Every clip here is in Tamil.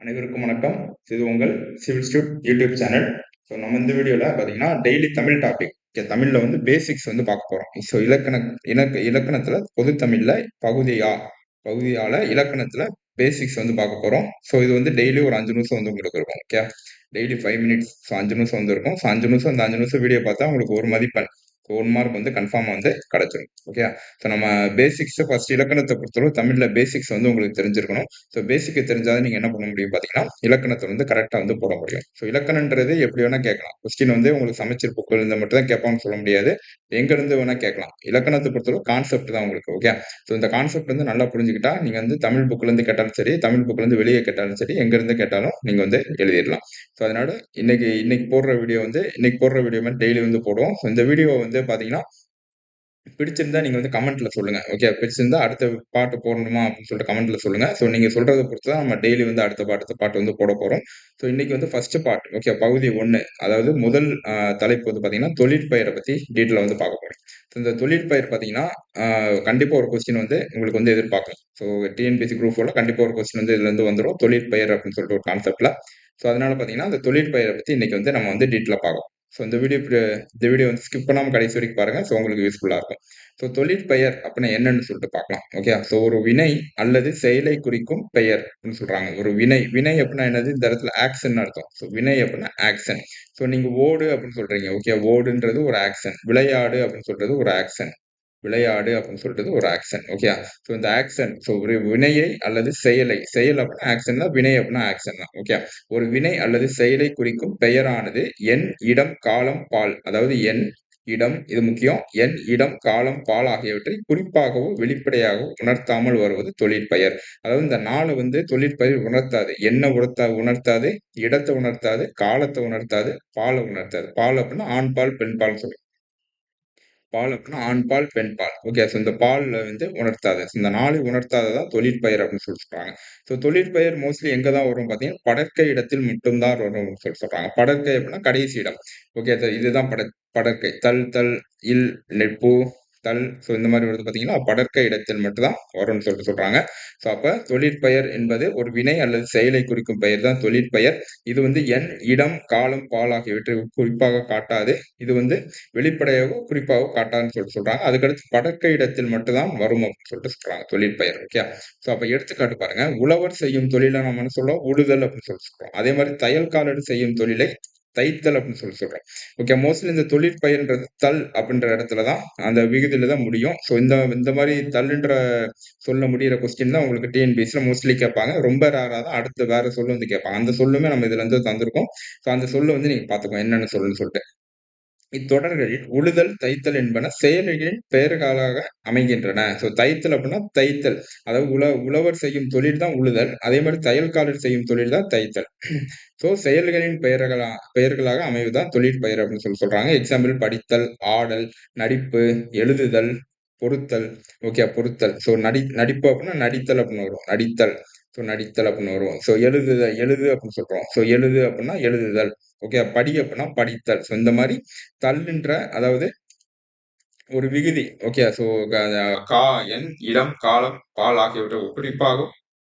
அனைவருக்கும் வணக்கம். இது உங்கள் civil stud YouTube channel. So நம்ம இந்த வீடியோவில் பார்த்தீங்கன்னா டெய்லி தமிழ் டாபிக் தமிழில் வந்து பேசிக்ஸ் வந்து பார்க்க போகிறோம் ஸோ இலக்கண இலக்க இலக்கணத்தில் பொது தமிழில் பகுதியா பகுதியால் இலக்கணத்தில் பேசிக்ஸ் வந்து பார்க்க போகிறோம் ஸோ இது வந்து டெய்லி ஒரு அஞ்சு நிமிஷம் வந்து உங்களுக்கு இருக்கும் okay daily five minutes so அஞ்சு நிமிஷம் வந்து இருக்கும். ஸோ அஞ்சு நிமிஷம் அந்த அஞ்சு நிமிஷம் வீடியோ பார்த்தா உங்களுக்கு ஒரு மதிப்பெண். ஒன் மார்க் வந்து கன்ஃபார்மாக வந்து கிடச்சிரும். ஓகே ஸோ நம்ம பேசிக்ஸை ஃபர்ஸ்ட் இலக்கணத்தை பொறுத்தவரை தமிழில் பேசிக்ஸ் வந்து உங்களுக்கு தெரிஞ்சிருக்கணும். ஸோ பேசிக்கை தெரிஞ்சாதான் நீங்கள் என்ன பண்ண முடியும் பார்த்தீங்கன்னா இலக்கணத்தை வந்து கரெக்டாக வந்து போட முடியும். ஸோ இலக்கணன்றது எப்படி வேணால் கேட்கலாம். கொஸ்டின் வந்து உங்களுக்கு சமைச்சர் புக்கில் இருந்து மட்டும் தான் கேட்பான்னு சொல்ல முடியாது. எங்கேருந்து வேணால் கேட்கலாம். இலக்கணத்தை பொறுத்தவரை கான்செப்ட் தான் உங்களுக்கு ஓகே ஸோ இந்த கான்செப்ட் வந்து நல்லா புரிஞ்சுக்கிட்டா நீங்கள் வந்து தமிழ் புக்கிலேருந்து கேட்டாலும் சரி தமிழ் புக்கிலேருந்து வெளியே கேட்டாலும் சரி எங்கேருந்து கேட்டாலும் நீங்கள் வந்து எழுதிடலாம். ஸோ அதனால் இன்னைக்கு இன்னைக்கு போடுற வீடியோ வந்து இன்னைக்கு போடுற வீடியோ மாதிரி டெய்லி வந்து போடுவோம். இந்த வீடியோ வந்து பார்த்தீங்கன்னா பிடிச்சிருந்தா நீங்கள் வந்து கமெண்ட்ல சொல்லுங்க. ஓகே பிடிச்சிருந்தா அடுத்த பாட்டு போடணுமா அப்படின்னு சொல்லிட்டு கமெண்ட்ல சொல்லுங்கள் ஸோ நீங்கள் சொல்றதை பொறுத்து தான் நம்ம டெய்லி வந்து அடுத்த பாட்டு பாட்டு வந்து போட போகிறோம் ஸோ இன்னைக்கு வந்து ஃபர்ஸ்ட் பாட்டு. ஓகே பகுதி ஒன்று அதாவது முதல் தலைப்பு வந்து பார்த்தீங்கன்னா தொழிற்பெயரை பற்றி டீட்டெயிலாக வந்து பார்க்க போகிறோம் ஸோ இந்த தொழிற்பயிர் பார்த்தீங்கன்னா கண்டிப்பாக ஒரு கொஸ்டின் வந்து உங்களுக்கு வந்து எதிர்பார்க்கலாம் ஸோ டிஎன்பிசி குரூப் ஃபோர்ல கண்டிப்பாக ஒரு கொஸ்டின் வந்து இதுலேருந்து வந்துடும் தொழிற்பயிர் அப்படின்னு சொல்லிட்டு ஒரு கான்செப்டில் ஸோ அதனால பார்த்தீங்கன்னா அந்த தொழிற்பயிரை பற்றி இன்னைக்கு வந்து நம்ம வந்து டீட்டெயிலாக பார்க்கலாம் ஸோ இந்த வீடியோ இந்த வீடியோ வந்து ஸ்கிப் பண்ணாமல் கடைசி வரைக்கும் பாருங்கள் ஸோ உங்களுக்கு யூஸ்ஃபுல்லாக இருக்கும். ஸோ தொழிற்பெயர் அப்படின்னா என்னன்னு சொல்லிட்டு பார்க்கலாம். ஓகே ஸோ ஒரு வினை அல்லது செயலை குறிக்கும் பெயர் அப்படின்னு சொல்கிறாங்க ஒரு வினை வினை அப்படின்னா என்னது? இந்த இடத்துல ஆக்ஷன் அர்த்தம். ஸோ வினை அப்படின்னா ஆக்ஷன் ஸோ நீங்கள் ஓடு அப்படின்னு சொல்கிறீங்க ஓகே ஓடுன்றது ஒரு ஆக்ஷன் விளையாடு அப்படின்னு சொல்கிறது ஒரு ஆக்ஷன் விளையாடு அப்படின்னு சொல்றது ஒரு ஆக்ஷன் ஓகே ஸோ இந்த ஆக்ஷன் ஸோ ஒரு வினையை அல்லது செயலை செயல் அப்படின்னா ஆக்ஷன் தான் வினை அப்படின்னா ஆக்ஷன் தான் ஓகே ஒரு வினை அல்லது செயலை குறிக்கும் பெயரானது என் இடம் காலம் பால். அதாவது என் இடம் இது முக்கியம். என் இடம் காலம் பால் ஆகியவற்றை குறிப்பாகவோ வெளிப்படையாகவோ உணர்த்தாமல் வருவது தொழிற்பெயர். அதாவது இந்த நாளை வந்து தொழிற்பெயர் உணர்த்தாது. என்ன உணர்த்தா உணர்த்தாது இடத்தை உணர்த்தாது காலத்தை உணர்த்தாது பாலை உணர்த்தாது. பால் அப்படின்னா ஆண் பால் பெண் பால் சொல்லி பால் அப்படின்னா ஆண் பால் பெண் பால். ஓகே ஸோ இந்த பாலில் வந்து உணர்த்தாது. இந்த நாலு உணர்த்தாததான் தொழிற்பயிர் அப்படின்னு சொல்லி சொல்கிறாங்க ஸோ தொழிற்பயிர் மோஸ்ட்லி எங்கே தான் வரும் பார்த்தீங்கன்னா படற்கை இடத்தில் மட்டும்தான் வரும் சொல்லி சொல்கிறாங்க படற்கை அப்படின்னா கடைசி இடம். ஓகே இதுதான் பட படற்கை. தல் தல் இல் நெப்பு தல் ஸோ இந்த மாதிரி வருது பார்த்தீங்கன்னா படற்க இடத்தில் மட்டும்தான் வரும்னு சொல்லிட்டு சொல்றாங்க. ஸோ அப்போ தொழிற்பெயர் என்பது ஒரு வினை அல்லது செயலை குறிக்கும் பெயர் தான் தொழிற்பெயர். இது வந்து எண் இடம் காலம் பால் ஆகியவற்றை குறிப்பாக காட்டாது. இது வந்து வெளிப்படையாக குறிப்பாக காட்டாதுன்னு சொல்லிட்டு சொல்றாங்க. அதுக்கடுத்து படற்க இடத்தில் மட்டும்தான் வரும் அப்படின்னு சொல்லிட்டு சொல்றாங்க தொழிற்பெயர் ஓகே ஸோ அப்போ எடுத்துக்காட்டு பாருங்க. உழவர் செய்யும் தொழிலை நம்ம என்ன சொல்றோம்? உழுதல் அப்படின்னு சொல்லிட்டு சொல்றோம். அதே மாதிரி தையல் காலடு செய்யும் தொழிலை தைத்தல் அப்படின்னு சொல்லி சொல்றேன். ஓகே மோஸ்ட்லி இந்த தொழிற்பயன்றது தல் அப்படின்ற இடத்துல தான் அந்த விகுதியில தான் முடியும். ஸோ இந்த இந்த மாதிரி தல்லுன்ற சொல்ல முடியிற கொஸ்டின் தான் உங்களுக்கு டிஎன்பிஎஸ்ல மோஸ்ட்லி கேட்பாங்க. ரொம்ப ரேராக தான் அடுத்து வேற சொல்லு வந்து கேட்பாங்க. அந்த சொல்லுமே நம்ம இதுல இருந்து தந்திருக்கோம். ஸோ அந்த சொல்லு வந்து நீங்க பாத்துக்கோ என்னென்னு சொல்லுன்னு சொல்லிட்டு. இத்தொடர்களில் உழுதல் தைத்தல் என்பன செயல்களின் பெயர்களாக அமைகின்றன. ஸோ தைத்தல் அப்படின்னா தைத்தல். அதாவது உழ உழவர் செய்யும் தொழில் தான் உழுதல். அதே மாதிரி தையல்காரர் செய்யும் தொழில் தான் தைத்தல். ஸோ செயல்களின் பெயர்களா பெயர்களாக அமைவதுதான் தொழிற்பெயர் அப்படின்னு சொல்லி சொல்றாங்க. எக்ஸாம்பிள் படித்தல் ஆடல் நடிப்பு எழுதுதல் பொருத்தல். ஓகே பொருத்தல். ஸோ நடி நடிப்பு அப்படின்னா நடித்தல் அப்படின்னு வரும். நடித்தல். ஸோ நடித்தல் அப்படின்னு வரும். ஸோ எழுதுதல் எழுது அப்படின்னு சொல்றோம். ஸோ எழுது அப்படின்னா எழுதுதல். ஓகே படி அப்படின்னா படித்தல். ஸோ இந்த மாதிரி தள்ளுன்ற அதாவது ஒரு விகுதி. ஓகே ஸோ கா எண் இடம் காலம் பால் ஆகியவற்றை குறிப்பாக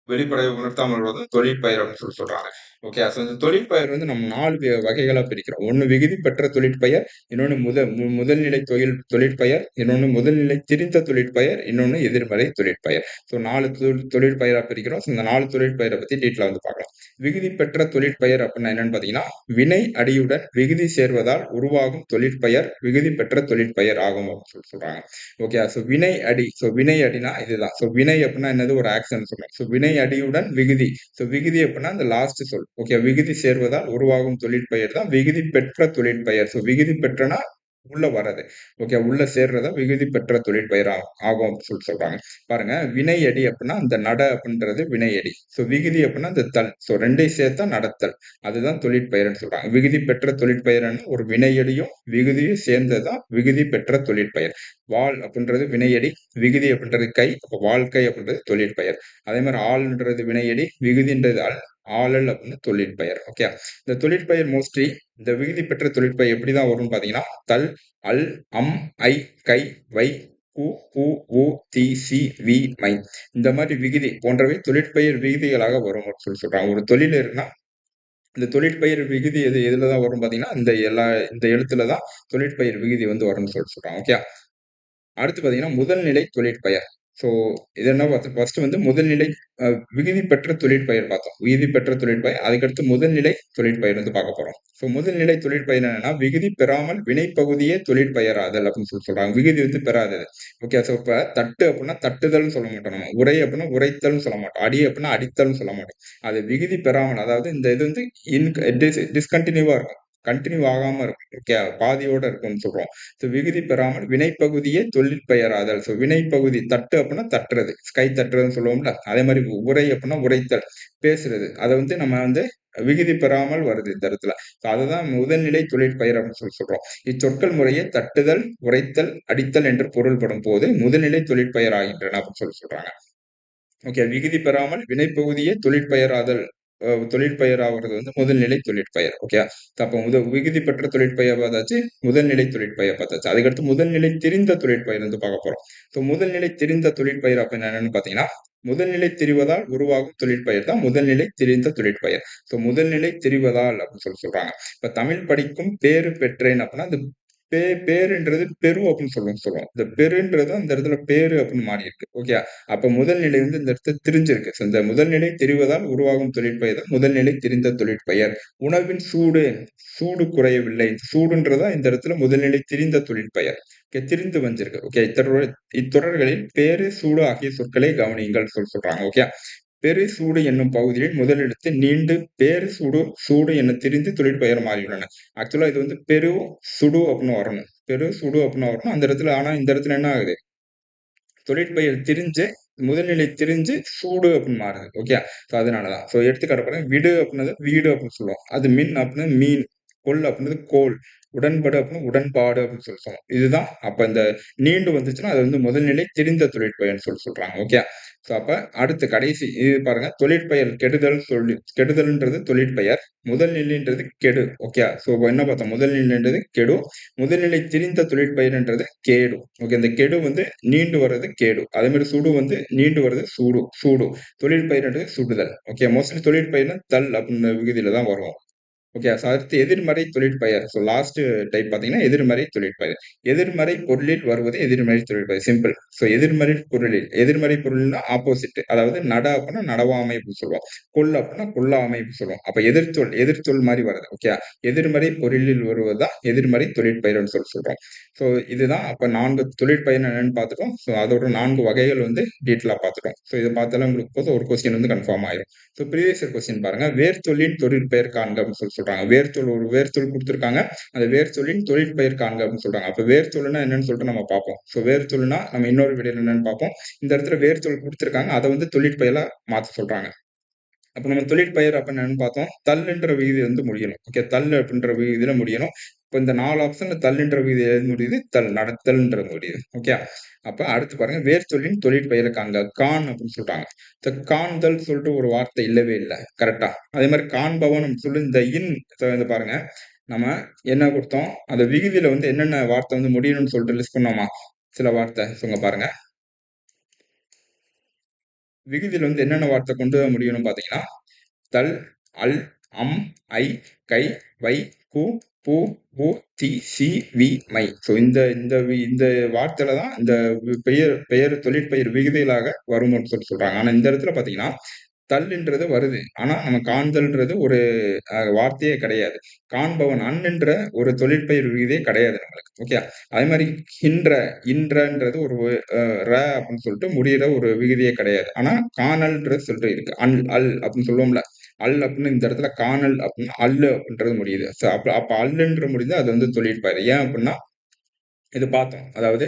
வெளிப்படையை உணர்த்தாமல் வருவது தொழிற்பயிர் அப்படின்னு சொல்லி சொல்றாங்க. ஓகே ஸோ இந்த தொழிற்பெயர் வந்து நம்ம நாலு வகைகளாக பிரிக்கிறோம். ஒன்று விகுதி பெற்ற தொழிற்பெயர் இன்னொன்று முத முதல்நிலை தொழில் தொழிற்பெயர் இன்னொன்று முதல்நிலை திரிந்த தொழிற்பெயர் இன்னொன்று எதிர்மறை தொழிற்பெயர். ஸோ நாலு தொழிற்பெயராக பிரிக்கிறோம். ஸோ இந்த நாலு தொழிற்பெயரை பற்றி டீட்டில் வந்து பார்க்கலாம். விகுதி பெற்ற தொழிற்பெயர் அப்படின்னா என்னன்னு பார்த்தீங்கன்னா வினை அடியுடன் விகுதி சேர்வதால் உருவாகும் தொழிற்பெயர் விகுதி பெற்ற தொழிற்பெயர் ஆகும் அப்படின்னு சொல்லி சொல்கிறாங்க ஓகே ஸோ வினை அடி ஸோ வினை அடினா இதுதான். ஸோ வினை அப்படின்னா என்னது? ஒரு ஆக்சன் சொல்றோம். ஸோ வினை அடியுடன் விகுதி. ஸோ விகுதி அப்படின்னா இந்த லாஸ்ட் சொல். ஓகே விகுதி சேர்வதால் உருவாகும் தொழிற்பெயர் தான் விகுதி பெற்ற தொழிற்பெயர். ஸோ விகுதி பெற்றனா உள்ள வர்றது. ஓகே உள்ள சேர்றதா விகுதி பெற்ற தொழிற்பயிர் ஆகும் ஆகும் அப்படின்னு சொல்லிட்டு சொல்றாங்க. பாருங்க வினையடி அப்படின்னா அந்த நட அப்படின்றது வினையடி. ஸோ விகுதி அப்படின்னா இந்த தல். ஸோ ரெண்டையும் சேர்த்தா நடத்தல். அதுதான் தொழிற்பயிர்னு சொல்றாங்க. விகுதி பெற்ற தொழிற்பெயர்னு ஒரு வினையடியும் விகுதியும் சேர்ந்ததான் விகுதி பெற்ற தொழிற்பெயர். வால் அப்படின்றது வினையடி விகுதி அப்படின்றது கை அப்போ வாழ்க்கை அப்படின்றது தொழிற்பெயர். அதே மாதிரி ஆள்ன்றது வினையடி விகுதின்றது ஆள் ஆளல் அப்படின்னு தொழிற்பெயர் ஓகே இந்த தொழிற்பெயர் மோஸ்ட்லி இந்த விகுதி பெற்ற தொழிற்பெயர் எப்படிதான் வரும்னு பார்த்தீங்கன்னா தல் அல் அம் ஐ கை வை கு உ உ தி சி வி மை. இந்த மாதிரி விகுதி போன்றவை தொழிற்பெயர் விகுதிகளாக வரும் சொல்லி சொல்றாங்க. ஒரு தொழில் இருக்குன்னா இந்த தொழிற்பயிர் விகுதி எது எதுல தான் வரும் பாத்தீங்கன்னா இந்த எல்லா இந்த எழுத்துல தான் தொழிற்பயிர் விகுதி வந்து வரும்னு சொல்லி சொல்றாங்க. ஓகே அடுத்து பாத்தீங்கன்னா முதல்நிலை தொழிற்பெயர். ஸோ இது என்ன பார்த்தோம் ஃபர்ஸ்ட் வந்து முதல்நிலை விகுதி பெற்ற தொழிற்பயிர் பார்த்தோம். விகுதி பெற்ற தொழிற்பயிர் அதுக்கடுத்து முதல்நிலை தொழிற்பயிர் வந்து பார்க்க போறோம். ஸோ முதல்நிலை தொழிற்பயிர் என்னன்னா விகுதி பெறாமல் வினைப்பகுதியே தொழிற்பெயராதல் அப்படின்னு சொல்லி சொல்றாங்க. விகுதி வந்து பெறாதது. ஓகே ஸோ இப்போ தட்டு அப்படின்னா தட்டுதல்னு சொல்ல மாட்டோம் நம்ம. உரை அப்படின்னா உரைத்தல்னு சொல்ல மாட்டோம். அடி அப்படின்னா அடித்தல்னு சொல்ல மாட்டோம். அது விகுதி பெறாமல் அதாவது இந்த இது வந்து இன் டிஸ்கண்டினியூவா இருக்கும். கண்டினியூ ஆகாம இருக்கும் ஓகே பாதியோட இருக்கும்னு சொல்றோம். ஸோ விகுதி பெறாமல் வினைப்பகுதியே தொழில் பெயராதல். ஸோ வினைப்பகுதி தட்டு அப்படின்னா தட்டுறது. கை தட்டுறதுன்னு சொல்லுவோம்ல. அதே மாதிரி உரை அப்படின்னா உரைத்தல். பேசுறது. அதை வந்து நம்ம வந்து விகுதி பெறாமல் வருது இந்த இடத்துல. ஸோ அதுதான் முதல்நிலை தொழிற்பெயர் அப்படின்னு சொல்லி சொல்றோம். இச்சொற்கள் முறையே தட்டுதல் உரைத்தல் அடித்தல் என்று பொருள்படும் போது முதல்நிலை தொழிற்பெயர் ஆகின்றன அப்படின்னு சொல்லி சொல்றாங்க. ஓகே விகுதி பெறாமல் வினைப்பகுதியே தொழிற்பெயராதல் தொழிற்பயர் ஆகிறது வந்து முதல்நிலை தொழிற்பெயர் ஓகே அப்போ முத விகுதி பெற்ற தொழிற்பெயர் பார்த்தாச்சு முதல்நிலை தொழிற்பெயர் பார்த்தாச்சு. அதுக்கடுத்து முதல்நிலை தெரிந்த தொழிற்பெயர் வந்து பார்க்க போறோம். ஸோ முதல்நிலை தெரிந்த தொழிற்பெயர் அப்படின்னு என்னன்னு பார்த்தீங்கன்னா முதல்நிலை தெரிவதால் உருவாகும் தொழிற்பெயர் தான் முதல்நிலை தெரிந்த தொழிற்பெயர். ஸோ முதல்நிலை தெரிவதால் அப்படின்னு சொல்லி சொல்றாங்க. இப்ப தமிழ் படிக்கும் பேரு பெற்றேன் அப்படின்னா அந்த பே பேருன்றது பெரு அப்படின்னு சொல்லுவோம் சொல்லுவோம். இந்த பெருன்றது அந்த இடத்துல பேரு அப்படின்னு மாறி இருக்கு ஓகே அப்ப முதல்நிலை வந்து இந்த இடத்துல தெரிஞ்சிருக்கு. இந்த இந்த முதல்நிலை தெரிவதால் உருவாகும் தொழிற்பெயர் தான் முதல்நிலை தெரிந்த தொழிற்பெயர். உணவின் சூடு சூடு குறையவில்லை. சூடுன்றதா இந்த இடத்துல முதல்நிலை தெரிந்த தொழிற்பெயர். ஓகே திரிந்து வந்திருக்கு. ஓகே இத்தொடர் இத்தொடர்களில் பேரு சூடு ஆகிய சொற்களை கவனியுங்கள் சொல் சொல்றாங்க. ஓகே பெருசூடு என்னும் பகுதியில் முதலிடத்து நீண்டு பேரு சூடு சூடு என திரிந்து தொழிற்பெயர் மாறியுள்ளன. ஆக்சுவலா இது வந்து பெரு சுடு அப்படின்னு வரணும். பெரு சுடு அப்படின்னு வரணும். அந்த இடத்துல ஆனா இந்த இடத்துல என்ன ஆகுது? தொழிற்பெயர் திரிஞ்சு முதல்நிலை திரிஞ்சு சூடு அப்படின்னு மாறுது. ஓகே ஸோ அதனாலதான். ஸோ எடுத்துக்காட்டு பாருங்க. விடு அப்படின்னது வீடு அப்படின்னு சொல்லுவோம். அது மின் அப்படின்னு மீன். கொல் அப்படின்னது கோல். உடன்படு அப்படின்னு உடன்பாடு அப்படின்னு சொல்லி சொல்லுவோம். இதுதான் அப்ப இந்த நீண்டு வந்துச்சுன்னா அது வந்து முதல்நிலை தெரிந்த தொழிற்பயன்னு சொல்லி சொல்றாங்க. ஓகே ஸோ அப்ப அடுத்து கடைசி இது பாருங்க தொழிற்பெயர் கெடுதல் சொல்லி கெடுதல்ன்றது தொழிற்பெயர் முதல்நிலைன்றது கெடு ஓகே ஸோ என்ன பார்த்தோம்? முதல்நிலைன்றது கெடு முதல்நிலை திரிந்த தொழிற்பெயர்ன்றது கேடு ஓகே இந்த கெடு வந்து நீண்டு வர்றது கேடு அதே மாதிரி சுடு வந்து நீண்டு வர்றது சூடு சூடு தொழிற்பயிர்ன்றது சுடுதல் ஓகே மோஸ்ட்லி தொழிற்பயிர்னா தல் அப்படின்ற விகுதியில தான் வரும். ஓகே ஸோ அடுத்து எதிர்மறை தொழிற்பெயர். ஸோ லாஸ்ட் டைப் பார்த்தீங்கன்னா எதிர்மறை தொழிற்பெயர். எதிர்மறை பொருளில் வருவது எதிர்மறை தொழிற்பெயர். சிம்பிள் ஸோ எதிர்மறை பொருளில் எதிர்மறை பொருள்னா ஆப்போசிட் அதாவது நட அப்படின்னா நடவா அமைப்பு சொல்லுவோம். கொல் அப்படின்னா கொல்லா அமைப்பு சொல்லுவோம். அப்போ எதிர்த்தொல் எதிர்த்தொல் மாதிரி வருது. ஓகே எதிர்மறை பொருளில் வருவது தான் எதிர்மறை தொழிற்பெயர்னு சொல்லி சொல்கிறோம் ஸோ இதுதான் அப்போ நான்கு தொழிற்பெயர் என்னன்னு பார்த்துட்டோம். ஸோ அதோட நான்கு வகைகள் வந்து டீட்டெயிலாக பார்த்துட்டோம். ஸோ இதை பார்த்தாலும் உங்களுக்கு போது ஒரு கொஸ்டின் வந்து கன்ஃபார்ம் ஆயிரும். ஸோ ப்ரீவியஸ் கொஸ்டின் பாருங்க. வேர்ச்சொல்லின் தொழிற்பெயர் காண்க அப்படின்னு சொல்லி சொல்றாங்க. வேர்ச்சொல் ஒரு வேர்ச்சொல் கொடுத்துருக்காங்க. அந்த வேர்த்தொழின் தொழில் பயிர் காண்க அப்படின்னு சொல்றாங்க. அப்ப வேர்ச்சொல்லுனா என்னன்னு சொல்லிட்டு நம்ம பார்ப்போம். ஸோ வேர்ச்சொல்லுனா நம்ம இன்னொரு விடையில என்னன்னு பார்ப்போம். இந்த இடத்துல வேர்ச்சொல் கொடுத்துருக்காங்க. அதை வந்து தொழிற்பெயலா மாத்த சொல்றாங்க. அப்ப நம்ம தொழிற்பெயர் அப்ப என்னன்னு பார்த்தோம். தல்லுன்ற விகுதி வந்து முடியணும். ஓகே தல் அப்படின்ற விகுதியில முடியணும். இப்போ இந்த நாலு ஆப்ஷன்ல தல்லுன்ற விகுதி எது முடியுது தல் நடத்தல்ன்ற முடியுது. ஓகே அப்ப அடுத்து பாருங்க வேர்ச்சொல்லின் தொழிற்பெயரை காண்க கான் அப்படின்னு சொல்றாங்க இந்த காண்தல் சொல்லிட்டு ஒரு வார்த்தை இல்லவே இல்லை. கரெக்டா அதே மாதிரி காண்பவன் சொல்லி இந்த இன் இந்த பாருங்க நம்ம என்ன கொடுத்தோம்? அந்த விகுதியில வந்து என்னென்ன வார்த்தை வந்து முடியணும்னு சொல்லிட்டு லிஸ்ட் பண்ணோமா? சில வார்த்தை சொல்லுங்க பாருங்க. விகுதியில் வந்து என்னென்ன வார்த்தை கொண்டு வர முடியும்னு பார்த்தீங்கன்னா தல் அல் அம் ஐ கை வை கு பு பு தி சி வி மை. ஸோ இந்த இந்த வி- இந்த வார்த்தையில தான் இந்த பெயர் பெயர் தொழிற்பெயர் விகுதிகளாக வரும் சொல்லி சொல்றாங்க. ஆனால் இந்த இடத்துல பார்த்தீங்கன்னா தல்ன்றது வருது. ஆனா நம்ம காண்தல்ன்றது ஒரு வார்த்தையே கிடையாது. காண்பவன் அன்ன்ற ஒரு தொழிற்பெயர் விகுதியே கிடையாது நம்மளுக்கு. ஓகே அதே மாதிரி ஹின்ற இன்றன்றது ஒரு ர அப்படின்னு சொல்லிட்டு முடியிற ஒரு விகுதியே கிடையாது. ஆனா காணல்ன்றது சொல்லிட்டு இருக்கு. அல் அல் அப்படின்னு சொல்லுவோம்ல. அல் அப்படின்னு இந்த இடத்துல காணல் அப்படின்னு அல்லு அப்படின்றது முடியுது. ஸோ அப்ப அப்ப அல்லுன்ற முடியுது அது வந்து தொழிற்பெயர். ஏன் அப்படின்னா இது பார்த்தோம். அதாவது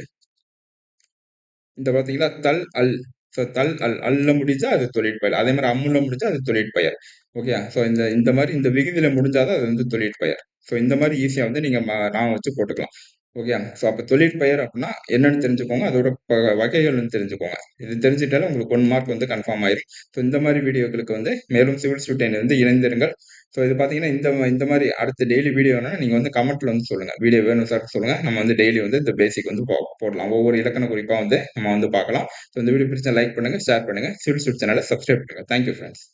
இந்த பார்த்தீங்களா? தல் அல். ஸோ தல் அல் அல்ல முடிஞ்சா அது தொழிற்பெயர். அதே மாதிரி அம்முல முடிஞ்சா அது தொழிற்பெயர். ஓகே ஸோ இந்த இந்த மாதிரி இந்த விகுதியில முடிஞ்சாதான் அது வந்து தொழிற்பெயர். ஸோ இந்த மாதிரி ஈஸியா வந்து நீங்க நான் வச்சு போட்டுக்கலாம். ஓகே ஸோ அப்போ தொழிற்பெயர் அப்படின்னா என்னென்னு தெரிஞ்சுக்கோங்க. அதோட ப- வகைகள்னு தெரிஞ்சுக்கோங்க. இது தெரிஞ்சுட்டாலும் உங்களுக்கு ஒன் மார்க் வந்து கன்ஃபார்ம் ஆயிடும் ஸோ இந்த மாதிரி வீடியோக்களுக்கு வந்து மேலும் சிவில் ஸ்டூடெண்ட் வந்து இணைந்திருங்கள். ஸோ இது பார்த்தீங்கன்னா இந்த இந்த மாதிரி அடுத்த டெய்லி வீடியோ வேணும்னா நீங்கள் வந்து கமெண்ட்டில் வந்து சொல்லுங்கள் வீடியோ வேணும் சார் சொல்லுங்கள் நம்ம வந்து டெய்லி வந்து இந்த பேசிக் வந்து போடலாம். ஒவ்வொரு இலக்கண குறிப்பாக வந்து நம்ம வந்து பார்க்கலாம். ஸோ இந்த வீடியோ பிடிச்சா லைக் பண்ணுங்க ஷேர் பண்ணுங்க. சிவில் ஸ்டூட் சேனலை சப்ஸ்கிரைப் பண்ணுங்க. Thank you friends